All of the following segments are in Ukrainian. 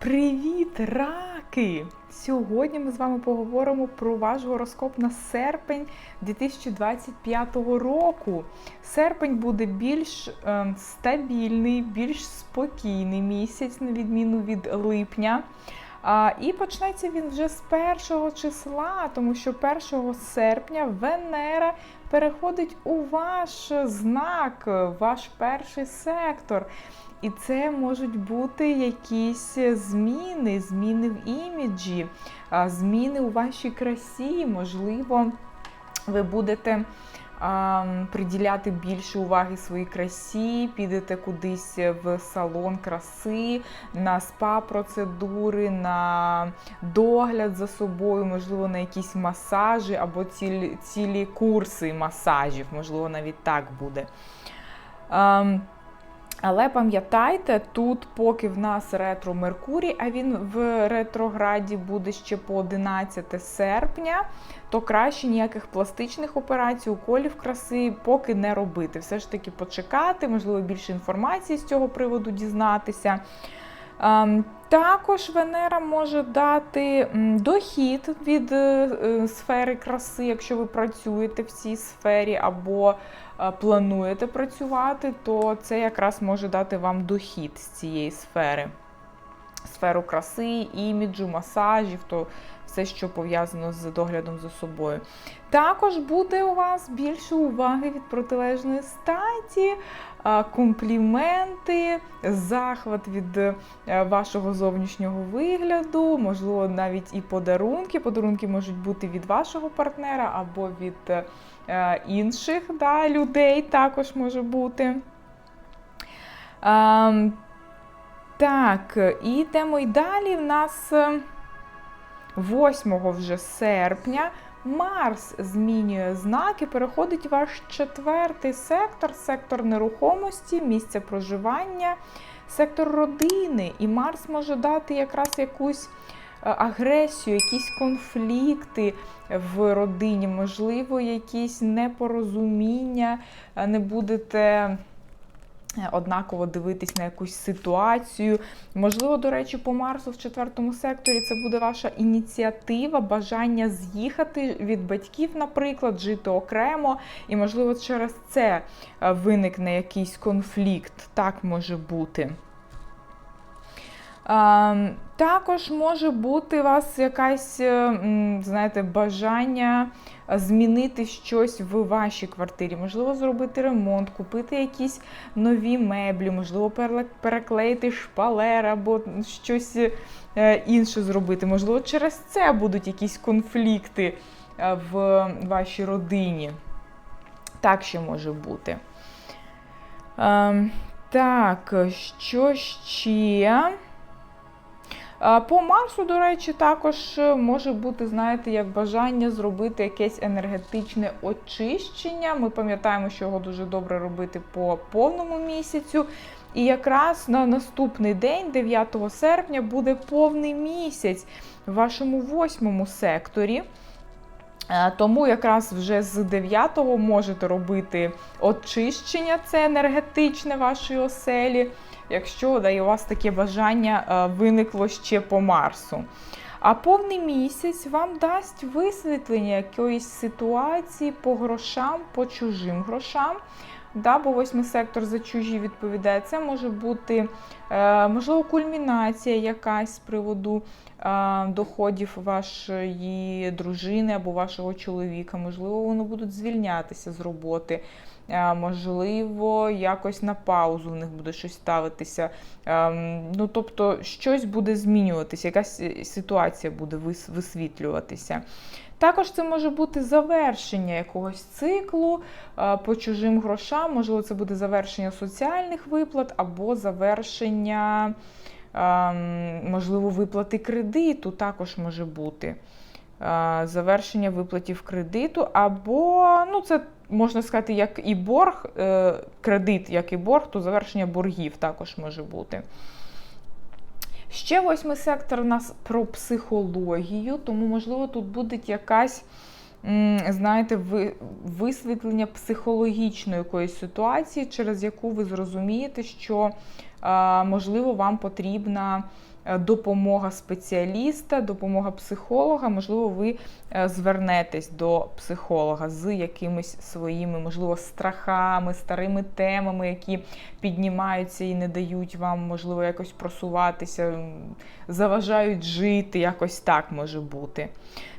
Привіт, раки! Сьогодні ми з вами поговоримо про ваш гороскоп на серпень 2025 року. Серпень буде більш е, стабільний, більш спокійний місяць, на відміну від липня. І почнеться він вже з першого числа, тому що 1 серпня Венера переходить у ваш знак, ваш перший сектор. І це можуть бути якісь зміни, зміни в іміджі, зміни у вашій красі. Можливо, ви будете приділяти більше уваги своїй красі, підете кудись в салон краси, на спа-процедури, на догляд за собою, можливо, на якісь масажі або цілі, цілі курси масажів, можливо, навіть так буде. Але пам'ятайте, тут, поки в нас ретро Меркурій, а він в ретрограді буде ще по 11 серпня, то краще ніяких пластичних операцій, уколів краси поки не робити. Все ж таки почекати, можливо, більше інформації з цього приводу дізнатися. Ем, Також Венера може дати дохід від е, е, сфери краси, якщо ви працюєте в цій сфері або е, плануєте працювати, то це якраз може дати вам дохід з цієї сфери. Сферу краси, іміджу, масажів, то все, що пов'язано з доглядом за собою. Також буде у вас більше уваги від протилежної статі, компліменти, захват від е, вашого зовнішнього вигляду, можливо, навіть і подарунки. Подарунки можуть бути від вашого партнера або від е, інших да, людей, також може бути. Ем, так, і йдемо й далі. В нас е, 8 вже серпня Марс змінює знаки, переходить ваш четвертий сектор, сектор нерухомості, місця проживання, сектор родини. І Марс може дати якраз якусь е, агресію, якісь конфлікти в родині, можливо, якісь непорозуміння, е, не будете. Однаково дивитись на якусь ситуацію. Можливо, до речі, по Марсу в четвертому секторі це буде ваша ініціатива, бажання з'їхати від батьків, наприклад, жити окремо, і, можливо, через це е, виникне якийсь конфлікт. Так може бути. Також може бути у вас якась, е, знаєте, бажання змінити щось в вашій квартирі, можливо, зробити ремонт, купити якісь нові меблі, можливо, переклеїти шпалер або щось е, інше зробити. Можливо, через це будуть якісь конфлікти е, в вашій родині. Так ще може бути. Так, що ще? По Марсу, до речі, також е, може бути, знаєте, як бажання зробити якесь енергетичне очищення. Ми пам'ятаємо, що його дуже добре робити по повному місяцю. І якраз на наступний день, 9 серпня, буде повний місяць в вашому восьмому секторі. Е, Тому якраз вже з 9-го можете робити очищення, це енергетичне вашої оселі, якщо да, у вас таке бажання е, виникло ще по Марсу. А повний місяць вам дасть висвітлення якоїсь ситуації по грошам, по чужим грошам. Да, бо восьмий сектор за чужі відповідає. Це може бути, е, можливо, кульмінація якась з приводу доходів вашої дружини або вашого чоловіка. Можливо, вони будуть звільнятися з роботи. Можливо, якось на паузу в них буде щось ставитися. Ну, тобто, щось буде змінюватися, якась е, ситуація буде висвітлюватися. Також це може бути завершення якогось циклу по чужим грошам. Можливо, це буде завершення соціальних виплат або завершення, можливо, виплати кредиту також може бути. Завершення виплатів кредиту, або, ну, це можна сказати, як і борг, е, кредит, як і борг, то завершення боргів також може бути. Ще восьмий сектор у нас про психологію, тому, можливо, тут буде якась, знаєте, висвітлення психологічної якоїсь ситуації, через яку ви зрозумієте, що можливо, вам потрібна. е, Допомога спеціаліста, допомога психолога, можливо, ви е, звернетесь до психолога з якимись своїми, можливо, страхами, старими темами, які піднімаються і не дають вам, можливо, якось просуватися, заважають жити, якось так може бути.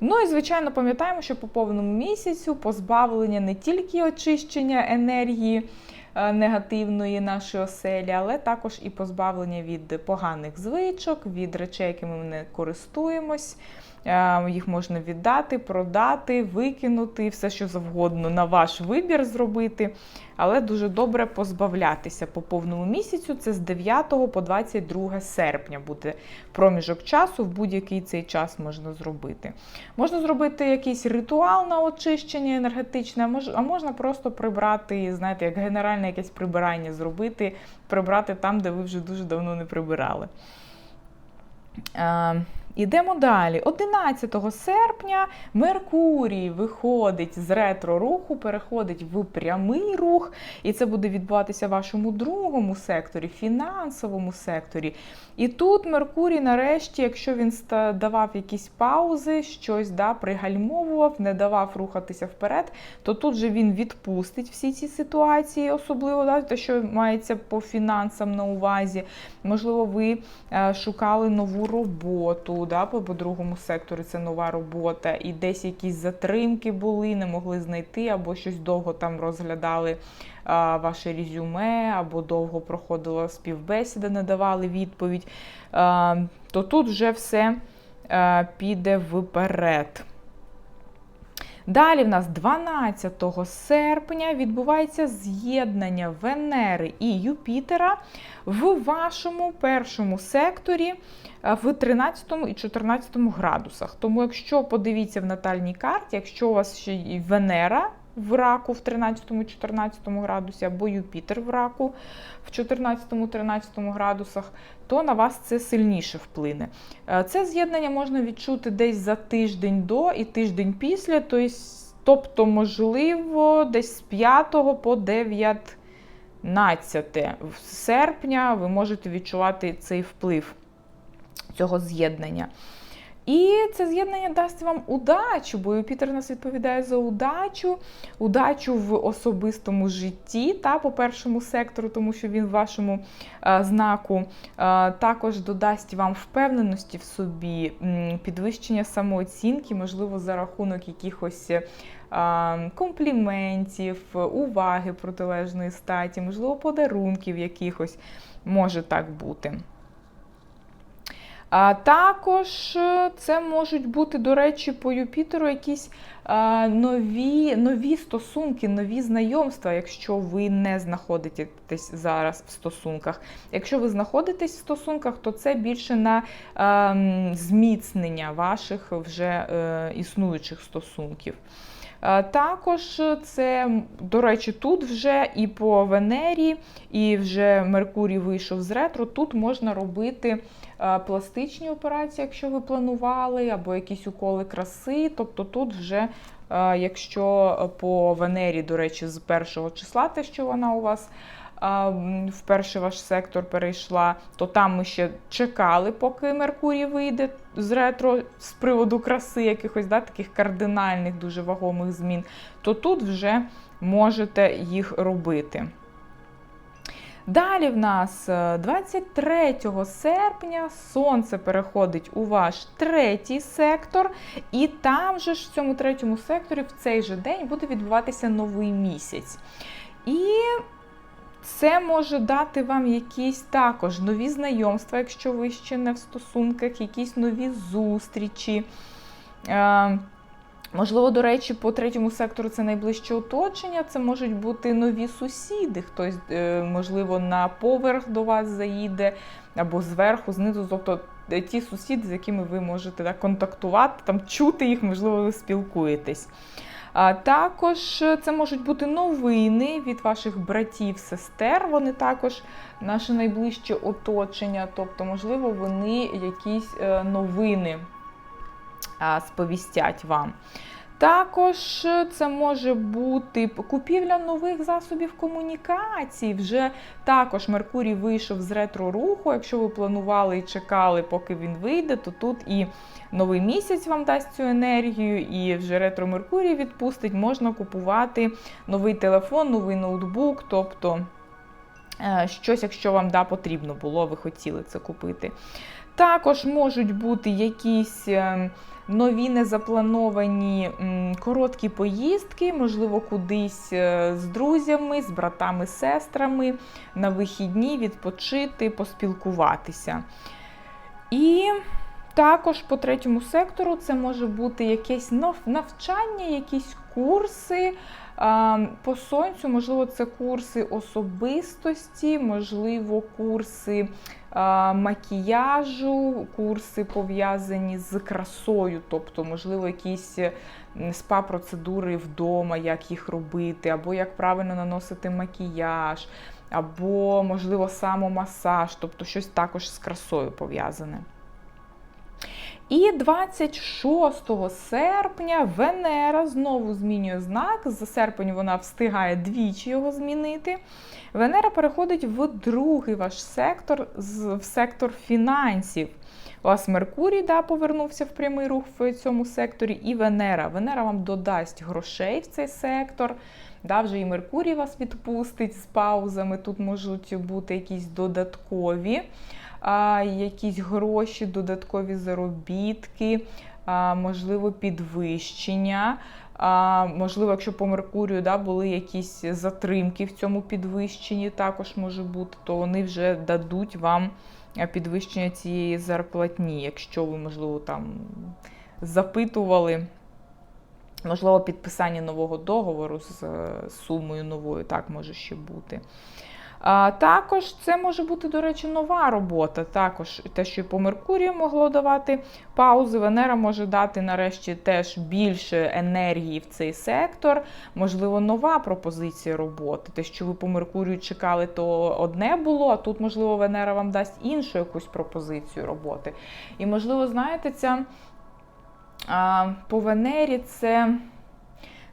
Ну і звичайно пам'ятаємо, що по повному місяцю позбавлення не тільки очищення енергії негативної нашої оселі, але також і позбавлення від поганих звичок, від речей, якими ми не користуємось. Е, Їх можна віддати, продати, викинути, все що завгодно на ваш вибір зробити. Але дуже добре позбавлятися по повному місяцю. Це з 9 по 22 серпня буде проміжок часу. В будь-який цей час можна зробити. Можна зробити якийсь ритуал на очищення енергетичне, а можна просто прибрати, знаєте, як генеральне якесь прибирання зробити, прибрати там, де ви вже дуже давно не прибирали. Ідемо далі. 11 серпня Меркурій виходить з ретро-руху, переходить в прямий рух, і це буде відбуватися в вашому другому секторі, фінансовому секторі. І тут Меркурій, нарешті, якщо він давав якісь паузи, щось да, пригальмовував, не давав рухатися вперед, то тут же він відпустить всі ці ситуації, особливо да, те, що мається по фінансам на увазі. Можливо, ви е, шукали нову роботу, да, по, по другому сектору це нова робота, і десь якісь затримки були, не могли знайти, або щось довго там розглядали а, ваше резюме, або довго проходила співбесіда, не давали відповідь. А, то тут вже все а, піде вперед. Далі в нас 12 серпня відбувається з'єднання Венери і Юпітера в вашому першому секторі е, в 13 і 14 градусах. Тому, якщо подивіться в натальній карті, якщо у вас ще і Венера в раку в 13-14 градусі, або Юпітер в раку в 14-13 градусах, то на вас це сильніше вплине. Е, Це з'єднання можна відчути десь за тиждень до і тиждень після, тобто, можливо, десь з 5 по 19 серпня ви можете відчувати цей вплив цього з'єднання. І це з'єднання дасть вам удачу, бо Юпітер нас відповідає за удачу, удачу в особистому житті та по першому сектору, тому що він в вашому е, знаку е, також додасть вам впевненості в собі, підвищення самооцінки, можливо, за рахунок якихось. е, Компліментів, уваги протилежної статі, можливо, подарунків якихось може так бути. А також е, це можуть бути, до речі, по Юпітеру якісь а, нові, нові стосунки, нові знайомства, якщо ви не знаходитесь зараз в стосунках. Якщо ви знаходитесь в стосунках, то це більше на а, зміцнення ваших вже е, існуючих стосунків. Е, Також це, до речі, тут вже і по Венері, і вже Меркурій вийшов з ретро. Тут можна робити е, пластичні операції, якщо ви планували, або якісь уколи краси. Тобто тут вже, е, якщо по Венері, до речі, з першого числа, те, що вона у вас в перший ваш сектор перейшла, то там ми ще чекали, поки Меркурій вийде з ретро з приводу краси, якихось да, таких кардинальних, дуже вагомих змін, то тут вже можете їх робити. Далі в нас е, 23 серпня сонце переходить у ваш третій сектор, і там же ж в цьому третьому секторі в цей же день буде відбуватися новий місяць. І це може дати вам якісь також нові знайомства, якщо ви ще не в стосунках, якісь нові зустрічі. Е, Можливо, до речі, по третьому сектору це найближче оточення, це можуть бути нові сусіди. Хтось, е, можливо, на поверх до вас заїде, або зверху, знизу. Тобто е, ті сусіди, з якими ви можете так, контактувати, там, чути їх, можливо, ви спілкуєтесь. Також е, це можуть бути новини від ваших братів, сестер. Вони також наше найближче оточення. Тобто, можливо, вони якісь е, новини сповістять вам. Також е, це може бути купівля нових засобів комунікації. Вже також Меркурій вийшов з ретро-руху. Якщо ви планували і чекали, поки він вийде, то тут і новий місяць вам дасть цю енергію, і вже ретро Меркурій відпустить, можна купувати новий телефон, новий ноутбук, тобто е, щось, якщо вам да, потрібно було, ви хотіли це купити. Також можуть бути якісь е, нові незаплановані короткі поїздки, можливо, кудись е, з друзями, з братами, сестрами на вихідні відпочити, поспілкуватися. І також по третьому сектору це може бути якесь навчання, якісь курси. По сонцю, можливо, це курси особистості, можливо, курси макіяжу, курси пов'язані з красою, тобто, можливо, якісь спа-процедури вдома, як їх робити, або як правильно наносити макіяж, або, можливо, самомасаж, тобто щось також з красою пов'язане. І 26 серпня Венера знову змінює знак. За серпень вона встигає двічі його змінити. Венера переходить в другий ваш сектор, в сектор фінансів. У вас Меркурій да, повернувся в прямий рух в цьому секторі, і Венера. Венера вам додасть грошей в цей сектор. Да, вже і Меркурій вас відпустить з паузами. Тут можуть бути якісь додаткові якісь гроші, додаткові заробітки, можливо, підвищення. А, можливо, якщо по Меркурію да, були якісь затримки в цьому підвищенні, також може бути, то вони вже дадуть вам підвищення цієї зарплатні, якщо ви, можливо, там запитували. Можливо, підписання нового договору з е, сумою новою, так може ще бути. Також це може бути, до речі, нова робота. Також те, що і по Меркурію могло давати паузи. Венера може дати нарешті теж більше енергії в цей сектор. Можливо, нова пропозиція роботи. Те, що ви по Меркурію чекали, то одне було, а тут, можливо, Венера вам дасть іншу якусь пропозицію роботи. І, можливо, знаєте, ця а, по Венері це,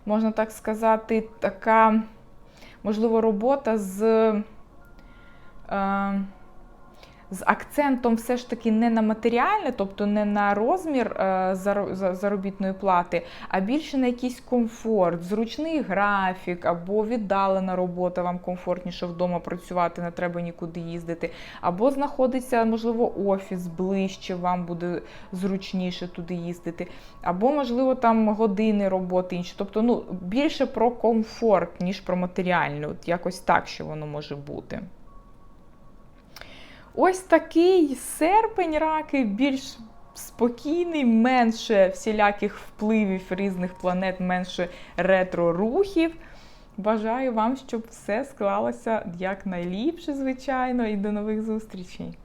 можна так сказати, така, можливо, робота з, з акцентом все ж таки не на матеріальне, тобто не на розмір е, заро- за- заробітної плати, а більше на якийсь комфорт, зручний графік або віддалена робота, вам комфортніше вдома працювати, не треба нікуди їздити, або знаходиться, можливо, офіс ближче, вам буде зручніше туди їздити, або, можливо, там години роботи інші. Тобто, ну, більше про комфорт, ніж про матеріальне. От якось так, що воно може бути. Ось такий серпень раки більш спокійний, менше всіляких впливів різних планет, менше ретро-рухів. Бажаю вам, щоб все склалося якнайліпше, звичайно, і до нових зустрічей!